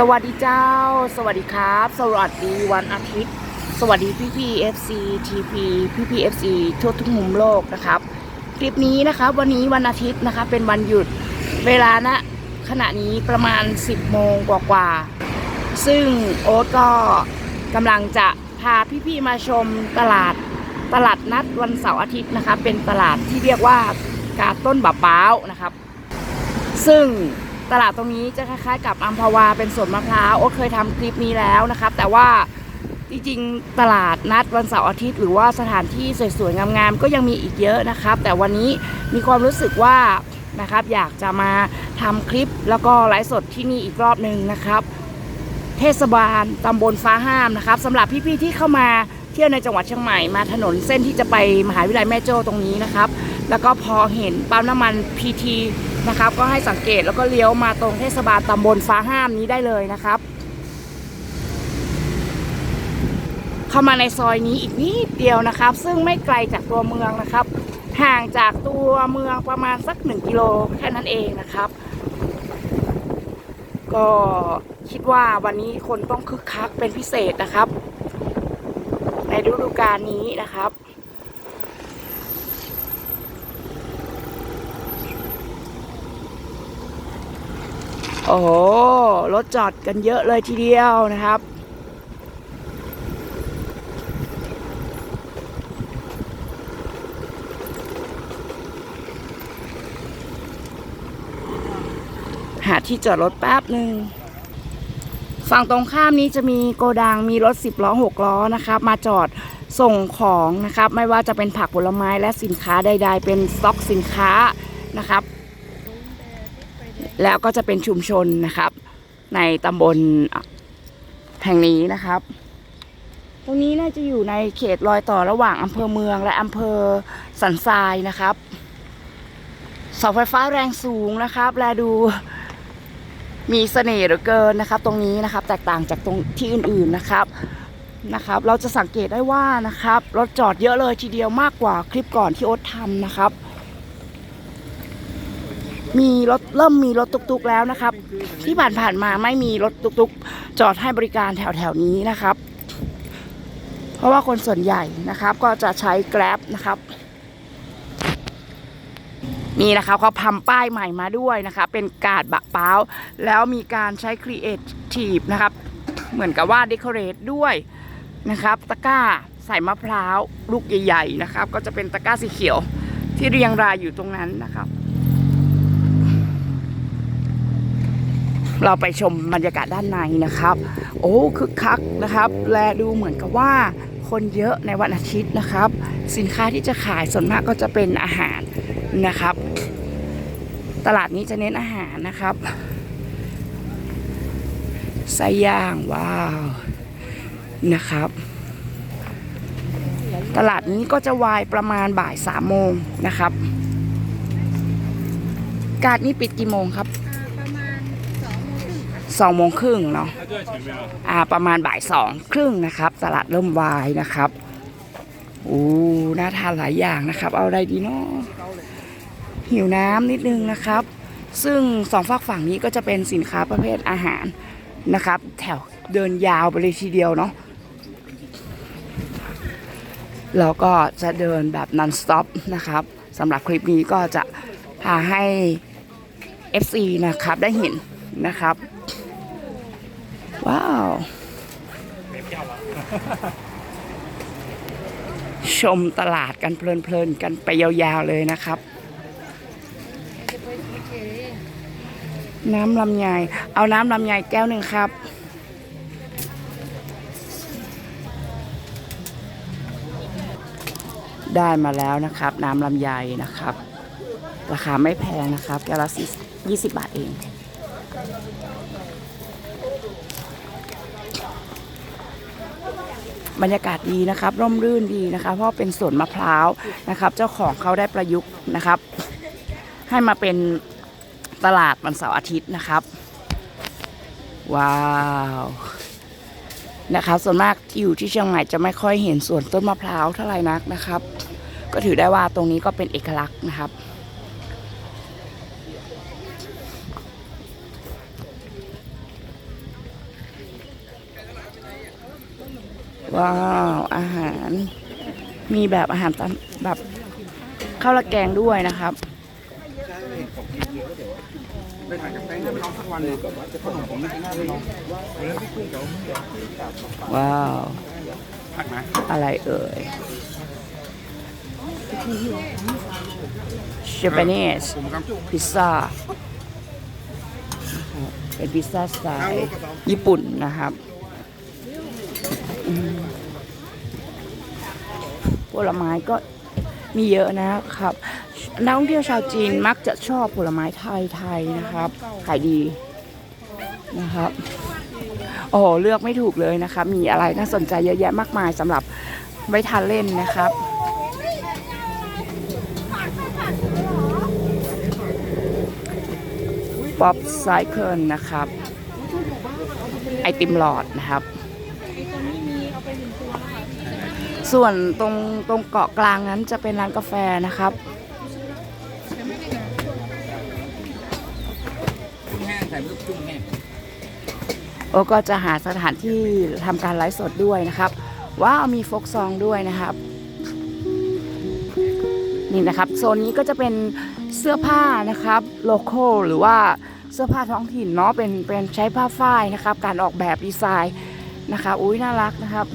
สวัสดีเจ้า สวัสดีครับ สวัสดีวันอาทิตย์ สวัสดีพี่พี่ FC TP พี่พี่ FC ทั่วทุกมุมโลกนะครับ คลิปนี้นะครับวันนี้วันอาทิตย์นะครับเป็นวันหยุดเวลาณขณะนี้ประมาณ 10 โมงกว่าๆ ซึ่งโอ๊ตก็กำลังจะพาพี่ๆมาชมตลาดตลาดนัดวันเสาร์อาทิตย์นะครับเป็นตลาดที่เรียกว่ากาต้นบะป้าวนะครับ ซึ่ง ตลาดตรงนี้จะคล้ายๆ กับอัมพวาเป็นสวนมะพร้าวโอ๊ตเคยทำคลิปนี้แล้วนะครับ แต่ว่าจริงๆตลาดนัดวันเสาร์อาทิตย์ หรือว่าสถานที่สวยๆงามๆก็ยังมีอีกเยอะนะครับ แต่วันนี้มีความรู้สึกว่านะครับ อยากจะมาทำคลิปแล้วก็ไลฟ์สดที่นี่อีกรอบหนึ่งนะครับ เทศบาลตำบลฟ้าห้ามนะครับสำหรับพี่ๆที่เข้ามาเที่ยวในจังหวัดเชียงใหม่มาถนนเส้นที่จะไปมหาวิทยาลัยแม่โจ้ตรงนี้นะครับ แล้วก็พอเห็นปั๊มน้ำมันพีที นะครับ ก็ให้สังเกตแล้วก็เลี้ยวมาตรงเทศบาลตำบลฟ้าห้ามนี้ได้เลยนะครับ เข้ามาในซอยนี้อีกนิดเดียวนะครับ ซึ่งไม่ไกลจากตัวเมืองนะครับ ห่างจากตัวเมืองประมาณสักหนึ่งกิโลแค่นั้นเองนะครับ ก็คิดว่าวันนี้คนต้องคึกคักเป็นพิเศษนะครับ ในฤดูกาลนี้นะครับ โอ้โห รถจอดกันเยอะเลยทีเดียวนะครับ หาที่จอดรถแป๊บหนึ่งฝั่งตรงข้ามนี้จะมีโกดังมีรถ10ล้อ6ล้อนะครับ มาจอดส่งของนะครับ ไม่ว่าจะเป็นผักผลไม้และสินค้าใด ๆ เป็นสต็อกสินค้านะครับ แล้วก็จะเป็นชุมชนนะครับ ในตำบลแห่งนี้นะครับ ตรงนี้น่าจะอยู่ในเขตรอยต่อระหว่างอำเภอเมืองและอำเภอสันทรายนะครับเสาไฟฟ้าแรงสูงนะครับ แลดูมีเสน่ห์เหลือเกินนะครับ ตรงนี้นะครับ แตกต่างจากตรงที่อื่นๆนะครับนะครับ เราจะสังเกตได้ว่านะครับรถจอดเยอะเลยทีเดียวมากกว่าคลิปก่อนที่โอ๊ตทำนะครับ มีรถเริ่มมีรถตุกๆแล้วนะครับ ที่ผ่านๆมาไม่มีรถตุกๆ จอดให้บริการแถวๆนี้นะครับ เพราะว่าคนส่วนใหญ่นะครับ ก็จะใช้ Grab นะครับนี่นะครับเขาทำป้ายใหม่มาด้วยนะคะ เป็นกาดบะเป้าแล้วมีการใช้ครีเอทีฟนะครับ เหมือนกับว่าเดคอเรทด้วยนะครับตะกร้าใส่มะพร้าวลูกใหญ่ๆนะครับ ก็จะเป็นตะกร้าสีเขียวที่เรียงรายอยู่ตรงนั้นนะครับ เราไปชมบรรยากาศด้านในนะครับ โอ้คึกคักนะครับ และดูเหมือนกับว่าคนเยอะในวันอาทิตย์นะครับ สินค้าที่จะขายส่วนมากก็จะเป็นอาหารนะครับ ตลาดนี้จะเน้นอาหารนะครับไส้ย่างว้าวนะครับ ตลาดนี้ก็จะวายประมาณบ่ายสามโมงนะครับ กาดนี้ปิดกี่โมงครับ สองโมงครึ่งเนาะอ่าประมาณบ่ายสองครึ่งนะครับ ตลาดเริ่มวายนะครับโอ้น่าทานหลายอย่างนะครับ เอาอะไรดีเนาะหิวน้ำนิดนึงนะครับ ซึ่งสองฝากฝั่งนี้ก็จะเป็นสินค้าประเภทอาหารนะครับ แถวเดินยาวไปเลยทีเดียวเนาะแล้วก็จะเดินแบบนันสต็อปนะครับสำหรับคลิปนี้ก็จะพาให้ FC นะครับได้เห็นนะครับ ว้าว ชมตลาดกันเพลินๆ กันไปยาวๆเลยนะครับ น้ำลำไย เอาน้ำลำไยแก้วหนึ่งครับได้มาแล้วนะครับ น้ำลำไยนะครับ ราคาไม่แพงนะครับ แก้วละยี่สิบบาทเอง บรรยากาศดีนะครับ ร่มรื่นดีนะคะ เพราะเป็นสวนมะพร้าวนะครับ เจ้าของเขาได้ประยุกต์นะครับ ให้มาเป็นตลาดวันเสาร์อาทิตย์นะครับ ว้าวนะครับส่วนมากที่อยู่ที่เชียงใหม่จะไม่ค่อยเห็นสวนต้นมะพร้าวเท่าไหร่นักนะครับ ก็ถือได้ว่าตรงนี้ก็เป็นเอกลักษณ์นะครับ ว้าวอาหารมีแบบอาหารตามแบบข้าวราดแกงด้วยนะครับไปถ่ายกับแฟนให้ไปลองสักวันเลยขนมผมไม่กินหน้าไปลองว้าวผัดไหมอะไรเอ่ย j a p a n e s e ผมกำจุกพิซซ่าเป็นพิซซ่าสไตล์ญี่ปุ่นนะครับ ผลไม้ก็มีเยอะนะครับนักท่องเที่ยวชาวจีนมักจะชอบผลไม้ไทยๆนะครับ ขายดีนะครับ โอ้โหเลือกไม่ถูกเลยนะครับ มีอะไรน่าสนใจเยอะแยะมากมายสำหรับไว้ทานเล่นนะครับป๊อปไซเคิลนะครับ ไอติมหลอดนะครับ ส่วนตรงตรงเกาะกลางนั้นจะเป็นร้านกาแฟนะครับ กุ้งแห้งใส่ลูกกุ้งแห้งโอก็จะหาสถานที่ทำการไลฟ์สดด้วยนะครับ ว้าวมีโฟกซองด้วยนะครับ นี่นะครับ โซนนี้ก็จะเป็นเสื้อผ้านะครับโลโก้หรือว่าเสื้อผ้าท้องถิ่นเนาะเป็นเป็นใช้ผ้าฝ้ายนะครับ การออกแบบดีไซน์นะคะ อุ้ยน่ารักนะครับ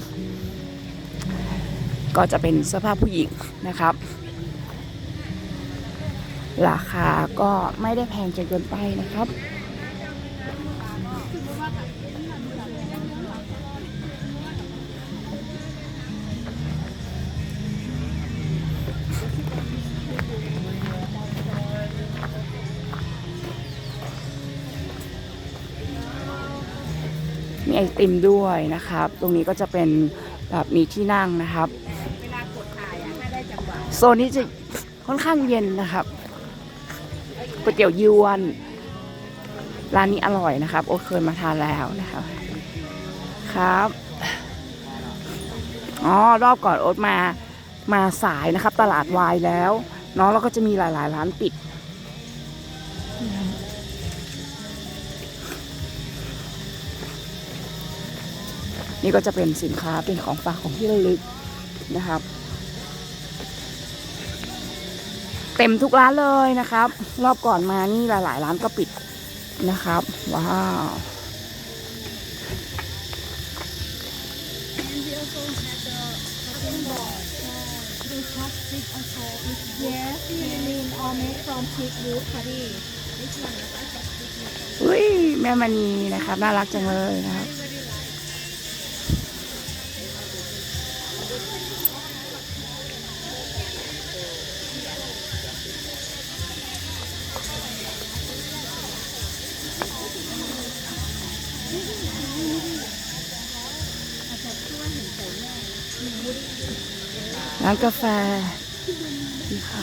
ก็จะเป็นเสื้อผ้าผู้หญิงนะครับ ราคาก็ไม่ได้แพงจนเกินไปนะครับมีไอติมด้วยนะครับ ตรงนี้ก็จะเป็นแบบมีที่นั่งนะครับ ซนนี้จะค่อนข้างเย็นนะครับก๋วยเตี๋ยวยวนร้านนี้อร่อยนะครับ โอตเคยมาทานแล้วนะครับ ครับอ๋อรอบก่อนโอ๊ตมามาสายนะครับ ตลาดวายแล้วเนาะแล้วก็จะมีหลาย ๆ ร้านปิด นี่ก็จะเป็นสินค้าเป็นของฝากของที่ระลึกนะครับ เต็มทุกร้านเลยนะครับ รอบก่อนมานี่หลาย ๆ ร้านก็ปิดนะครับ ว้าว Yes, lean or made from pig wood ค่ะพี่อุ้ยแม่มณีนะครับ น่ารักจังเลยนะครับ ร้านกาแฟนี่ค่ะ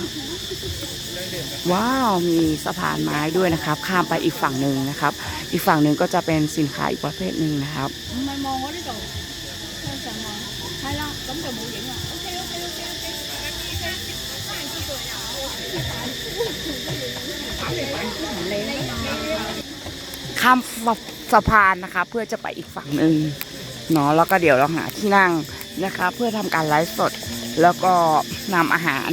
ว้าวมีสะพานไม้ด้วยนะครับ ข้ามไปอีกฝั่งหนึ่งนะครับ อีกฝั่งหนึ่งก็จะเป็นสินค้าอีกประเภทหนึ่งนะครับข้ามสะพานนะคะ เพื่อจะไปอีกฝั่งหนึ่งเนาะแล้วก็เดี๋ยวเราหาที่นั่ง นะคะ เพื่อทำการไลฟ์สด แล้วก็นำอาหาร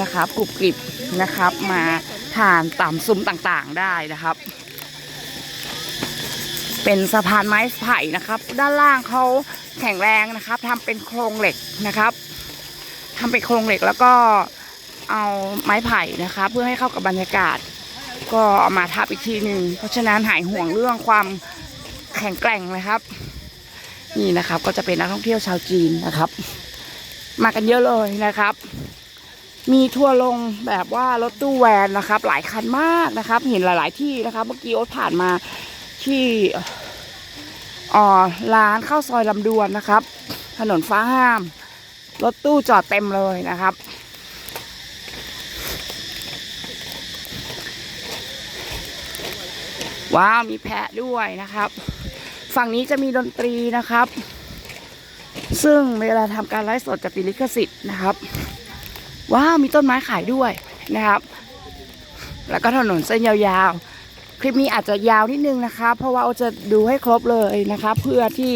นะครับกรุบกริบนะครับ มาทานตามซุ้มต่างๆได้นะครับ เป็นสะพานไม้ไผ่นะครับ ด้านล่างเขาแข็งแรงนะครับทำเป็นโครงเหล็กนะครับทำเป็นโครงเหล็กแล้วก็เอาไม้ไผ่นะคะ เพื่อให้เข้ากับบรรยากาศ ก็เอามาทับอีกทีหนึ่งเพราะฉะนั้นหายห่วงเรื่องความแข็งแกร่งนะครับ นี่นะครับ ก็จะเป็นนักท่องเที่ยวชาวจีนนะครับ มากันเยอะเลยนะครับ มีทัวร์ลงแบบว่ารถตู้แวนนะครับ หลายคันมากนะครับ เห็นหลาย ๆ ที่นะครับ เมื่อกี้โอ๊ตผ่านมาที่อ่อร้านข้าวซอยลำดวนนะครับ ถนนฟ้าห้าม รถตู้จอดเต็มเลยนะครับ ว้าว มีแพะด้วยนะครับ ฝั่งนี้จะมีดนตรีนะครับ ซึ่งเวลาทำการไลฟ์สดจะติดลิขสิทธิ์นะครับ ว้าวมีต้นไม้ขายด้วยนะครับ แล้วก็ถนนเส้นยาวๆ คลิปนี้อาจจะยาวนิดนึงนะคะ เพราะว่าเราจะดูให้ครบเลยนะคะ เพื่อที่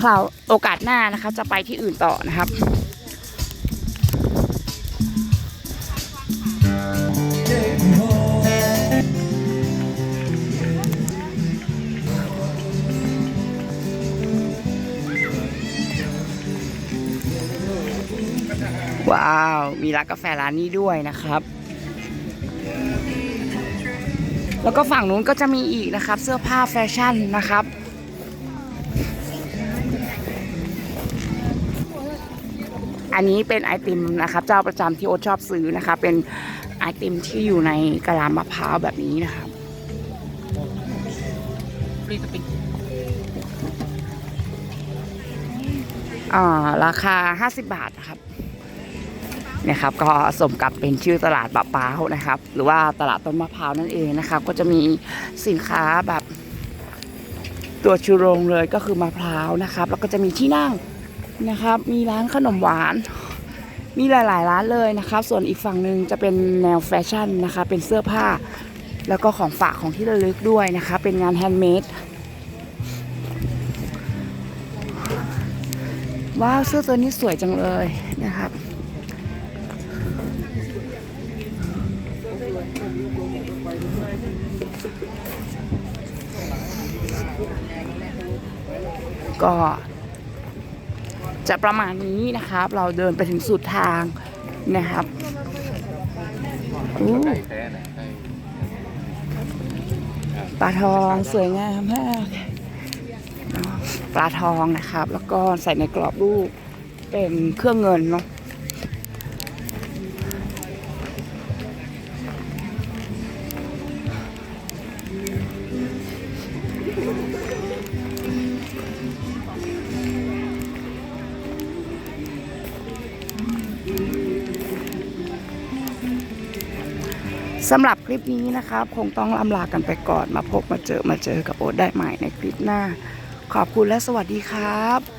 คราวโอกาสหน้านะคะ จะไปที่อื่นต่อนะครับ มีร้านกาแฟร้านนี้ด้วยนะครับ แล้วก็ฝั่งนู้นก็จะมีอีกนะครับ เสื้อผ้าแฟชั่นนะครับอันนี้เป็นไอติมนะครับ เจ้าประจำที่โอ๊ตชอบซื้อนะคะ เป็นไอติมที่อยู่ในกะลามะพร้าวแบบนี้นะครับฟรีสติ๊กอ่าราคา 50 บาทนะครับ นี่ยครับ ก็สมกับเป็นชื่อตลาดมะพร้าวนะครับ หรือว่าตลาดต้นมะพร้าวนั่นเองนะครับ ก็จะมีสินค้าแบบตัวชูโรงเลยก็คือมะพร้าวนะครับ แล้วก็จะมีที่นั่งนะครับ มีร้านขนมหวาน มีหลาย ๆ ร้านเลยนะครับ ส่วนอีกฝั่งหนึ่งจะเป็นแนวแฟชั่นนะคะ เป็นเสื้อผ้า แล้วก็ของฝากของที่ระลึกด้วยนะคะ เป็นงานแฮนด์เมดว้าวเสื้อตัวนี้สวยจังเลยนะครับ ก็ จะประมาณนี้นะครับ เราเดินไปถึงสุดทางนะครับอู้ไก่แท้ไหนไก่ปลาทองสวยงามมากเนาะปลาทองนะครับ แล้วก็ใส่ในกรอบรูปเป็นเครื่องเงินเนาะ สำหรับคลิปนี้นะครับ คงต้องลำลากันไปก่อนมาพบมาเจอมาเจอกับโอ๊ตได้ใหม่ในคลิปหน้า ขอบคุณและสวัสดีครับ